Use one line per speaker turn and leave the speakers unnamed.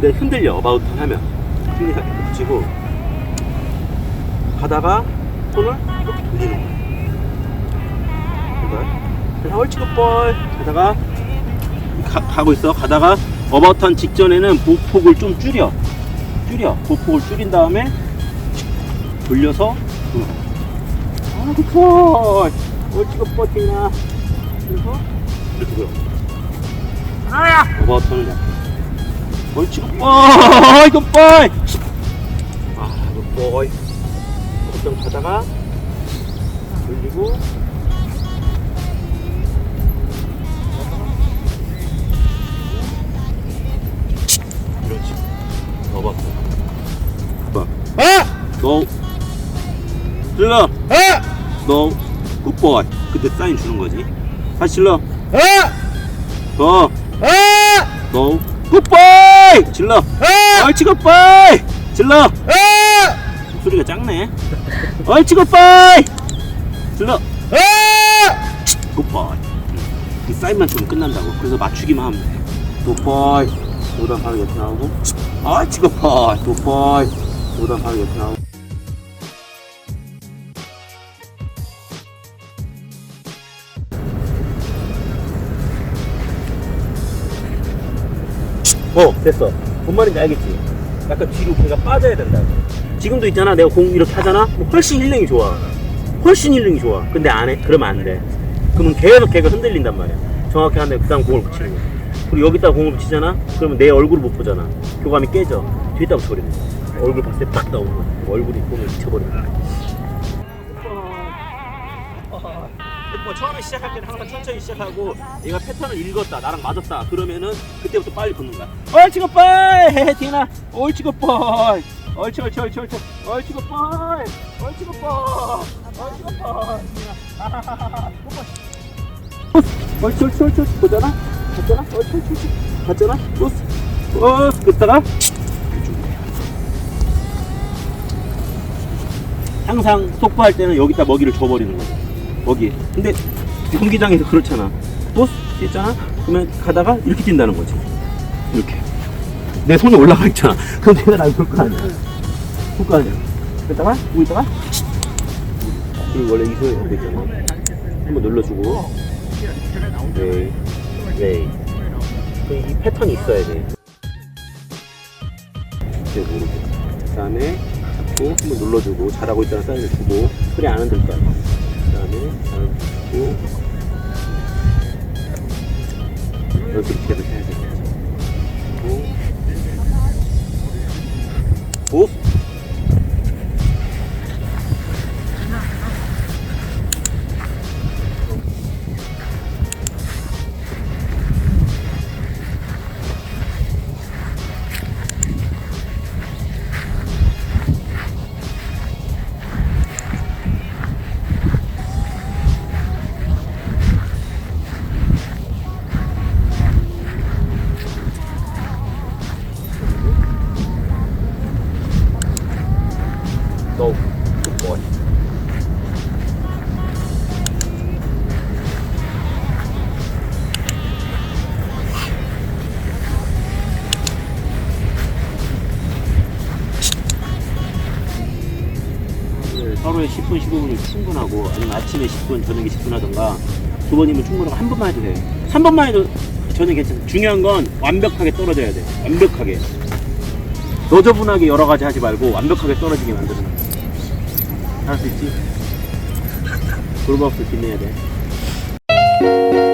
근데 흔들려 어바웃 하면. 흔들려 붙이고. 가다가 손을 이렇게 돌리는 거야. 그래서 옳지 굿볼 가다가 가, 가고 있어. 가다가 어바웃한 직전에는 보폭을 좀 줄여. 줄여. 보폭을 줄인 다음에 돌려서 아 옳지 굿볼 티나. 그래서 이렇게 돌아! 하나야 어바웃턴을 잡 고 옳지. 굿볼 굿볼 아 굿볼 어떤 가다가 돌리고. 그렇지. 어바웃 봐
아!
너. 질러.
아!
너. 굿보이. 그때 사인 주는 거지? 다시 질러.
아!
너
아!
너. 굿보이 질러.
아!
옳지 굿보이! 질러.
아!
소리가 작네. 옳지 굿보이! 질러.
아!
굿보이 이 사인만 주면 끝난다고. 그래서 맞추기만 하면 돼. 굿보이 오다 바로 옆에 나오고. 옳지 굿보이. 굿보이 오다 바로 옆에 나오고 어 됐어. 뭔 말인지 알겠지? 약간 뒤로 걔가 빠져야 된다고 지금도 있잖아. 내가 공 이렇게 하잖아? 뭐 훨씬 힐링이 좋아. 훨씬 힐링이 좋아. 근데 안해. 그러면 안돼. 그러면 계속 걔가 흔들린단 말이야. 정확히 한데 그 다음 공을 붙이는 거야 그리고 여기다 공을 붙이잖아? 그러면 내 얼굴을 못 보잖아. 교감이 깨져. 뒤에다 붙여버리는 거야. 얼굴 봤을 때 팍 나오는 거야. 얼굴이 공을 미쳐버리는 거야 뭐 처음에 시작할 때는 항상 천천히 시작하고 얘가 패턴을 읽었다 나랑 맞았다 그러면은 그때부터 빨리 걷는 거야. 옳지 굿보이 디나 옳지 옳지 옳지 옳지 옳지 굿보이 옳지 굿보이 옳지 굿보이 디나 굿보이 옳지 옳지 옳지 옳지 보잖아? 봤잖아? 옳지 옳지 옳지 봤잖아? 뿌스 뿌스 그다가 항상 속보할 때는 여기다 먹이를 줘버리는 거야 먹이. 근데 경기장에서 그렇잖아. 보스 있잖아. 그러면 가다가 이렇게 뛴다는 거지. 이렇게. 내 손이 올라가 있잖아. 그럼 내가 날볼거 아니야. 볼거 아니야. 그랬다가 보고 있다가 그리고 원래 이 소리 여기 있잖아. 한번 눌러주고. 네. 네. 이 패턴이 있어야 돼. 이제 모르고. 그 다음에 또 한번 눌러주고 잘하고 있다는 사인을 주고 소리 안 흔들 거야. 그 다음에 잘고 이렇게 계속 해야 돼. 오. 오. No. Good boy. 하루에 10분, 15분이 충분하고 아니면 아침에 10분, 저녁에 10분 하던가 두 번이면 충분하고 한 번만 해도 돼. 3번만 해도 전혀 괜찮아. 중요한 건 완벽하게 떨어져야 돼. 완벽하게. 너저분하게 여러 가지 하지 말고 완벽하게 떨어지게 만드는 거 야. 할수 있지? 골반업도 빛내야 돼.